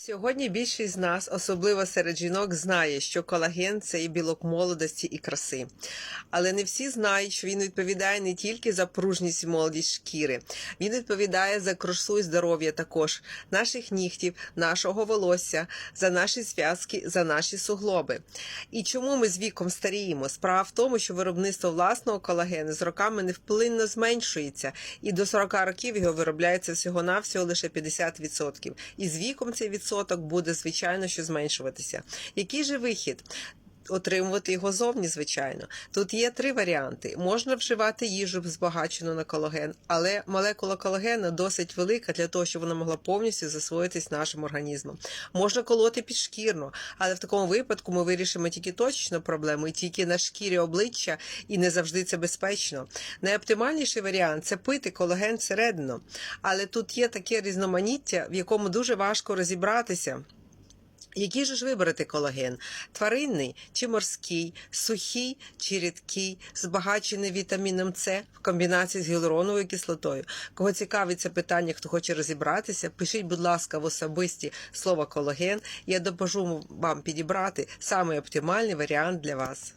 Сьогодні більшість з нас, особливо серед жінок, знає, що колаген це і білок молодості і краси. Але не всі знають, що він відповідає не тільки за пружність і молодість шкіри, він відповідає за красу і здоров'я також наших нігтів, нашого волосся, за наші зв'язки, за наші суглоби. І чому ми з віком старіємо? Справа в тому, що виробництво власного колагену з роками невплинно зменшується, і до 40 років його виробляється всього-навсього лише 50%. І з віком цей відсоток буде, звичайно, що зменшуватися. Який же вихід? Отримувати його зовні, звичайно. Тут є три варіанти. Можна вживати їжу збагачену на колаген, але молекула колагену досить велика для того, щоб вона могла повністю засвоїтись нашим організмом. Можна колоти підшкірно, але в такому випадку ми вирішимо тільки точечну проблему і тільки на шкірі обличчя, і не завжди це безпечно. Найоптимальніший варіант це пити колаген всередину. Але тут є таке різноманіття, в якому дуже важко розібратися. Який же ж вибрати колаген? Тваринний чи морський, сухий чи рідкий, збагачений вітаміном С в комбінації з гіалуроновою кислотою. Кого цікавить це питання, хто хоче розібратися, пишіть, будь ласка, в особисті слово колаген. Я допоможу вам підібрати самий оптимальний варіант для вас.